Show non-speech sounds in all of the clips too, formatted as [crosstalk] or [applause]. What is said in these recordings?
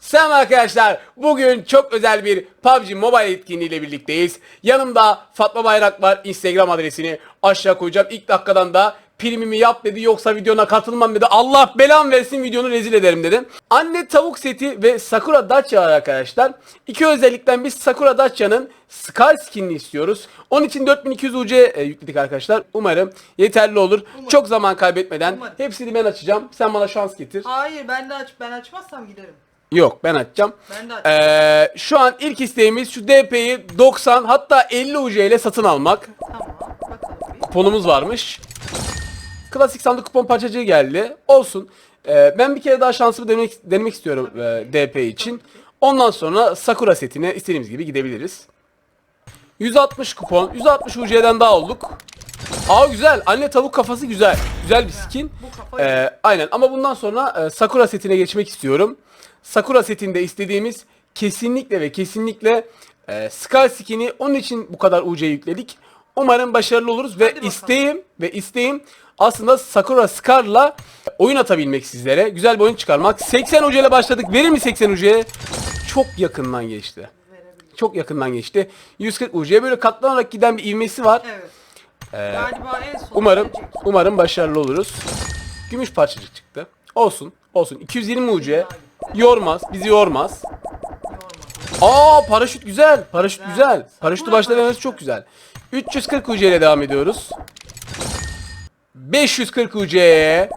Selam arkadaşlar. Bugün çok özel bir PUBG Mobile etkinliğiyle birlikteyiz. Yanımda Fatma Bayrak var. Instagram adresini aşağı koyacağım. İlk dakikadan da primimi yap dedi yoksa videona katılmam dedi. Allah belam versin videonu rezil ederim dedim. Anne tavuk seti ve Sakura Dacia var arkadaşlar. İki özellikten biz Sakura Dacia'nın Scar skinini istiyoruz. Onun için 4200 UC e, yükledik arkadaşlar. Umarım yeterli olur. Çok zaman kaybetmeden Umarım. hepsini ben açacağım. Sen bana şans getir. Hayır ben de aç ben açmazsam giderim. Yok ben açacağım. Ben de. Ee, şu an ilk isteğimiz şu DP'yi 90 hatta 50 UC ile satın almak. Tamam bakalım bir. Kuponumuz varmış. Klasik sandık kupon parçacığı geldi. Olsun. Ee, ben bir kere daha şansımı denemek, denemek istiyorum e, DP için. Ondan sonra Sakura setine istediğimiz gibi gidebiliriz. 160 kupon. 160 UC'den daha olduk. Aa güzel. Anne tavuk kafası güzel. Güzel bir skin. Ee, aynen ama bundan sonra e, Sakura setine geçmek istiyorum. Sakura setinde istediğimiz kesinlikle ve kesinlikle e, Scar skin'i onun için bu kadar UC yükledik. Umarım başarılı oluruz ve isteğim ve isteğim aslında Sakura Scar'la oyun atabilmek sizlere. Güzel bir oyun çıkarmak. 80 UC ile başladık. Verir mi 80 UC'ye? Çok yakından geçti. Çok yakından geçti. 140 UC'ye böyle katlanarak giden bir ivmesi var. Evet. Ee, Galiba en son Umarım gelecek. umarım başarılı oluruz. Gümüş parçacık çıktı. Olsun. Olsun. 220 UC. Yormaz. Bizi yormaz. Yorma. Aa paraşüt güzel. Paraşüt Güzel. güzel. Paraşütü Sakura başta paraşütü. çok güzel. 340 UC ile devam ediyoruz. 540 UC'ye.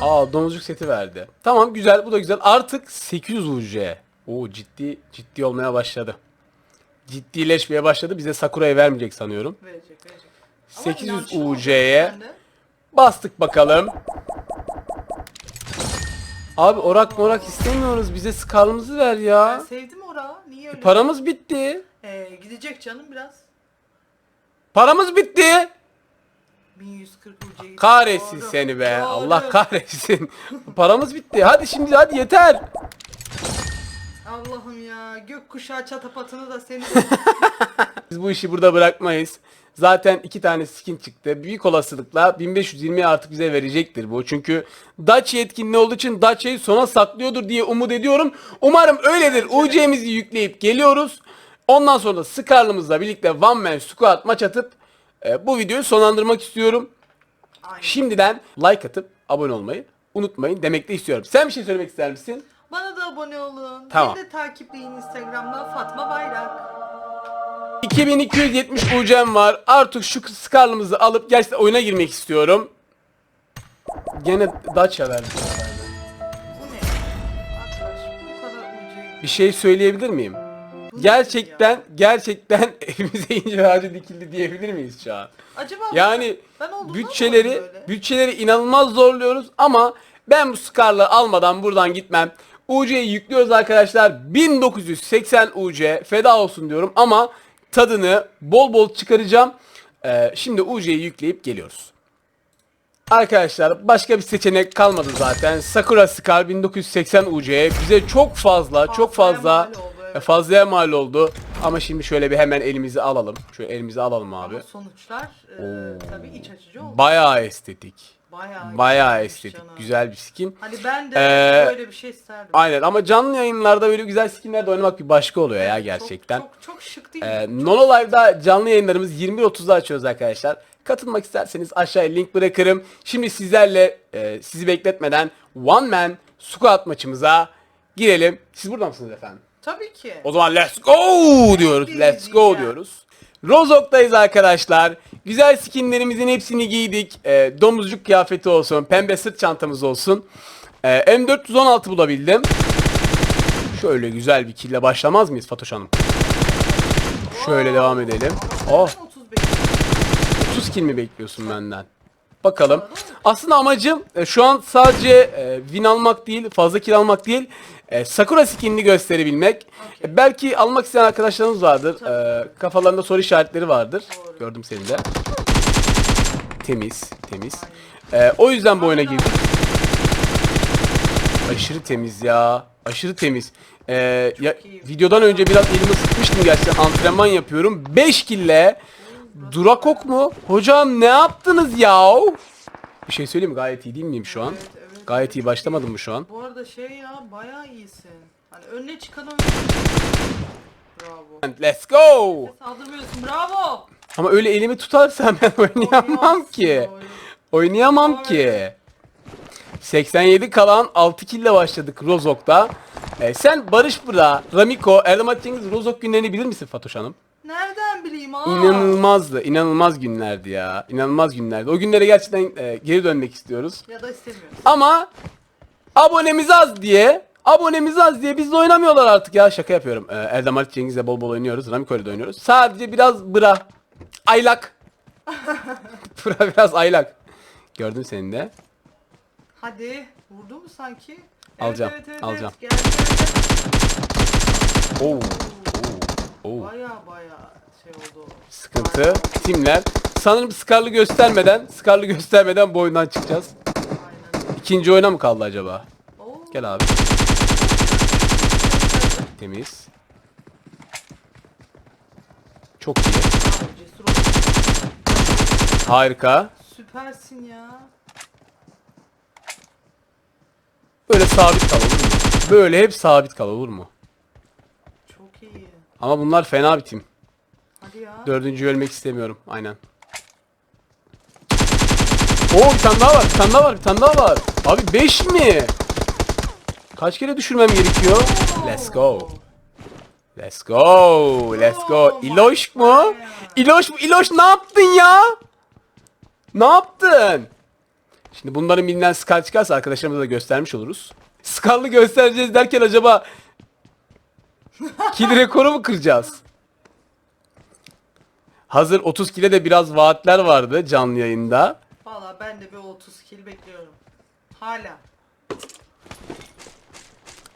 Aa domuzcuk seti verdi. Tamam güzel bu da güzel. Artık 800 UC. Oo ciddi ciddi olmaya başladı. Ciddileşmeye başladı. Bize Sakura'yı vermeyecek sanıyorum. Verecek verecek. Ama 800 inançlı UC'ye. Bastık bakalım. Abi orak morak istemiyoruz. Bize skalımızı ver Ben ya. sevdim ora. Niye öyle? Paramız bitti. Ee, gidecek canım biraz. Paramız bitti. 1140 UC'yi. Kahretsin seni be. Allah kahretsin. Paramız bitti. Hadi şimdi hadi yeter. Allah'ım ya. Gökkuşağı çatapatını da seni [laughs] Biz bu işi burada bırakmayız. Zaten iki tane skin çıktı. Büyük olasılıkla 1520 artık bize verecektir bu. Çünkü Dacia etkinliği olduğu için Dacia'yı sona saklıyordur diye umut ediyorum. Umarım öyledir. UC'mizi yükleyip geliyoruz. Ondan sonra da Scar'lımızla birlikte One Man Squad maç atıp e, bu videoyu sonlandırmak istiyorum. Aynen. Şimdiden like atıp abone olmayı unutmayın demek de istiyorum. Sen bir şey söylemek ister misin? Bana da abone olun. Tamam. Beni de takipleyin Instagram'dan Fatma Bayrak. 2270 UC'm var. Artık şu Scar'lımızı alıp gerçekten oyuna girmek istiyorum. Gene Dacia verdi. Bu ne? Arkadaş bu kadar UC. Bir şey söyleyebilir miyim? Bu Gerçekten gerçekten [laughs] evimize incir ağacı dikildi diyebilir miyiz şu an? Acaba Yani ben olduğumda mı bütçeleri böyle? bütçeleri inanılmaz zorluyoruz ama ben bu Scar'la almadan buradan gitmem. UC'yi yüklüyoruz arkadaşlar. 1980 UC feda olsun diyorum ama tadını bol bol çıkaracağım. Ee, şimdi UC'yi yükleyip geliyoruz. Arkadaşlar başka bir seçenek kalmadı zaten. Sakura Scar 1980 UC bize çok fazla, çok fazla e, fazlaya mal oldu. Ama şimdi şöyle bir hemen elimizi alalım. Şöyle elimizi alalım abi. Ama sonuçlar e, tabii iç açıcı oldu. Bayağı estetik. Bayağı, Bayağı estetik. canım. Güzel bir skin. Hani ben de Ee, böyle bir şey isterdim. Aynen ama canlı yayınlarda böyle güzel skinlerde oynamak bir başka oluyor ya Çok- gerçekten. Çok, çok, şık değil Ee, mi? Nono Live'da canlı yayınlarımız 21.30'da açıyoruz arkadaşlar. Katılmak isterseniz aşağıya link bırakırım. Şimdi sizlerle e, sizi bekletmeden One Man Squad maçımıza girelim. Siz burada mısınız efendim? Tabii ki. O zaman let's go diyoruz. Let's go diyeceğim. diyoruz. Rozok'tayız arkadaşlar. Güzel skinlerimizin hepsini giydik. Ee, domuzcuk kıyafeti olsun, pembe sırt çantamız olsun. Ee, M416 bulabildim. Şöyle güzel bir kille başlamaz mıyız Fatoş Hanım? Şöyle devam edelim. Oh, Ben 35. 30 kill mi bekliyorsun benden? Bakalım. Aslında amacım e, şu an sadece e, win almak değil, fazla kill almak değil. e, Sakura skinini gösterebilmek. E, belki almak isteyen arkadaşlarımız vardır. E, kafalarında soru işaretleri vardır. Doğru. Gördüm seni de. Temiz, temiz. E, o yüzden bu oyuna girdik. Aşırı temiz ya. Aşırı temiz. E, ya, videodan önce biraz elimi sıkmıştım gerçekten. Antrenman yapıyorum. 5 kille Durakok mu? Hocam ne yaptınız ya? Bir şey söyleyeyim mi? Gayet iyi değil miyim şu an? Evet evet. Gayet iyi başlamadın mı şu an? Bu arada şey ya bayağı iyisin. Hani önüne çıkan. Bravo. Let's go! Saldırmıyorsun bravo. Ama öyle elimi tutarsan [laughs] ben oynayamam ki. Oynayamam ki. 87 kalan 6 kill ile başladık Rozok'ta. Ee, sen Barış Bıra, Ramiko, Erdem Cengiz Rozok günlerini bilir misin Fatoş Hanım? Nereden bileyim aa? İnanılmazdı. inanılmaz günlerdi ya. İnanılmaz günlerdi. O günlere gerçekten e, geri dönmek istiyoruz. Ya da istemiyorsun. Ama abonemiz az diye abonemiz az diye biz de oynamıyorlar artık ya. Şaka yapıyorum. Ee, Erdem Halit Cengiz'le bol bol oynuyoruz. Ramiko'yla da oynuyoruz. Sadece biraz bıra. Aylak. [laughs] bıra biraz aylak. Gördün senin de. Hadi. Vurdu mu sanki? Alacağım, alacağım. Gel, Oo. Oo. Baya baya şey oldu. Sıkıntı. Bayağı. Timler. Sanırım Scar'lı göstermeden, Scar'lı göstermeden bu oyundan çıkacağız. Aynen. İkinci oyuna mı kaldı acaba? Oo. Gel abi. Temiz. Çok iyi. Harika. Süpersin ya. Böyle sabit kal olur mu? Böyle hep sabit kal olur mu? Ama bunlar fena bir tim. Hadi ya. Dördüncü ölmek istemiyorum. Aynen. Oo bir tane daha var. Bir tane daha var. Bir tane daha var. Abi 5 mi? Kaç kere düşürmem gerekiyor? Let's go. Let's go. Let's go. İloş mu? İloş mu? İloş ne yaptın ya? Ne yaptın? Şimdi bunların bilinen skal çıkarsa arkadaşlarımıza da göstermiş oluruz. Skallı göstereceğiz derken acaba [laughs] kill rekoru mu kıracağız? Hazır 30 kile de biraz vaatler vardı canlı yayında. Valla ben de bir 30 kill bekliyorum. Hala.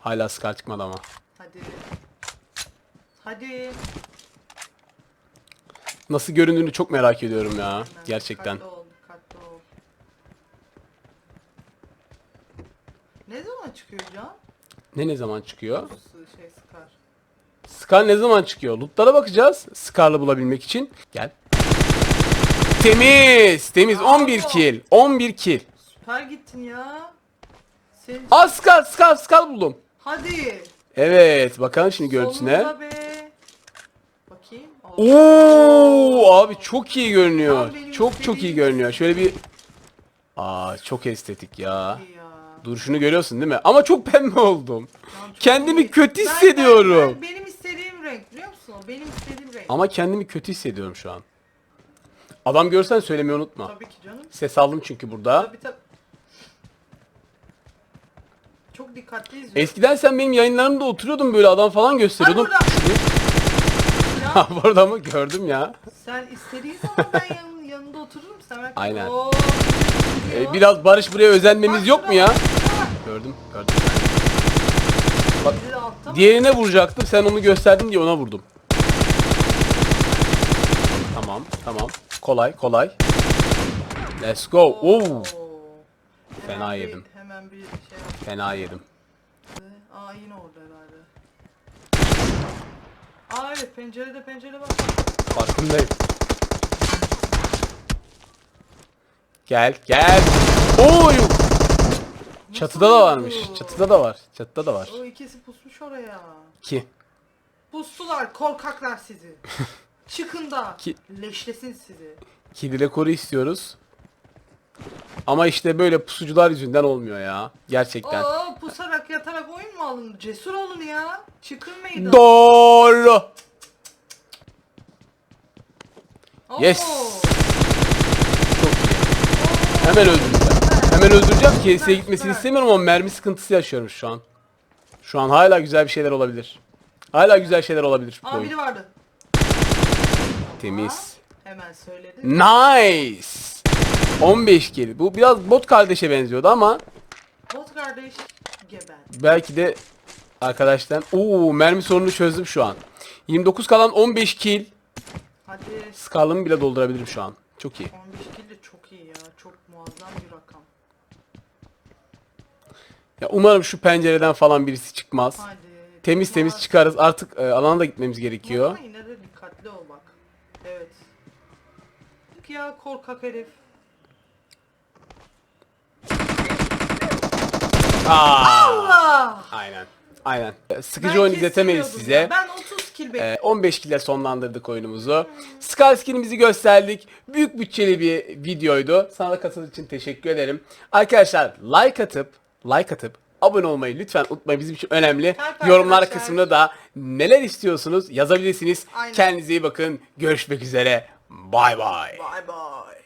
Hala skal çıkmadı ama. Hadi. Hadi. Nasıl göründüğünü çok merak ediyorum ya. Gerçekten. Dikkatli ol, dikkatli ol. Ne zaman çıkıyor Can? Ne ne zaman çıkıyor? Şey sıkar. Scar ne zaman çıkıyor? Lootlara bakacağız. Scar'lı bulabilmek için. Gel. Temiz. Temiz. 11 kill. 11 kill. Süper gittin ya. Sen... Aa Scar, Scar, Scar buldum. Hadi. Evet. Bakalım şimdi görüntüsüne. Sonunda be. Bakayım. Oo abi çok iyi görünüyor. Çok çok iyi görünüyor. Şöyle bir Aa çok estetik ya. İyi ya. Duruşunu görüyorsun değil mi? Ama çok pembe oldum. Çok Kendimi iyi. kötü Ben- ben- hissediyorum. ben- benim istediğim renk biliyor musun? o? Benim istediğim renk. Ama kendimi kötü hissediyorum şu an. Adam görsen söylemeyi unutma. Tabii ki canım. Ses aldım çünkü burada. Tabii tabii. Çok dikkatli izliyorum. Eskiden sen benim yayınlarımda oturuyordun böyle adam falan gösteriyordun. Ay burada. Ha burada mı gördüm ya. sen istediğin zaman ben yanın, yanında otururum. Sen belki- Aynen. Oo, Ee, biraz Barış buraya özenmemiz Bak yok mu ya? Gördüm, gördüm. Biri de altta mı? Diğerine vuracaktım. Sen onu gösterdin diye ona vurdum. Tamam. Kolay, kolay. Let's go. Oo. Fena Hemen bir- yedim. Hemen bir şey yaptı. Fena yedim. Aa yine orada herhalde. Aa evet pencerede pencere var. Farkındayım. Gel, gel. Oy! Çatıda da varmış. Çatıda da var. Çatıda da var. O ikisi pusmuş oraya. Ki. Pustular korkaklar sizi. [laughs] Çıkın da Ki- leşlesin sizi. Kedi rekoru istiyoruz. Ama işte böyle pusucular yüzünden olmuyor ya. Gerçekten. Oo pusarak yatarak oyun mu alınır? Cesur olun ya. Çıkın meydana. Doğru. Oo. Yes. Çok iyi. Hemen öldüreceğim. Hemen öldüreceğim. KS'ye gitmesini istemiyorum ama mermi sıkıntısı yaşıyorum şu an. Şu an hala güzel bir şeyler olabilir. Hala güzel şeyler olabilir bu Aa oyun. biri vardı. Temiz. Hemen söyledi. Nice. 15 kill. Bu biraz bot kardeşe benziyordu ama Bot kardeş geber. belki de arkadaştan Oo mermi sorununu çözdüm şu an. 29 kalan 15 kill. Hadi. Skalımı bile doldurabilirim şu an. Çok iyi. 15 kill de çok iyi ya. Çok muazzam bir rakam. Ya umarım şu pencereden falan birisi çıkmaz. Hadi. Temiz temiz çıkarız. Artık e, alana da gitmemiz gerekiyor. Ama yine de dikkatli ol bak. Evet. Ya korkak herif. Aa, Allah! aynen. Aynen. Sıkıcı Ben oyun izletemeyiz kestiriyordum size. ya. Ben 30 kill bekliyorum. Ee, 15 kille sonlandırdık oyunumuzu. Skull skinimizi gösterdik. Büyük bütçeli bir videoydu. Sana da katıldığın için teşekkür ederim. Arkadaşlar like atıp like atıp abone olmayı lütfen unutmayın. Bizim için önemli. Kalp Yorumlar arkadaşlar. kısmında da neler istiyorsunuz yazabilirsiniz. Aynen. Kendinize iyi bakın. Görüşmek üzere. Bye bye. Bye bye.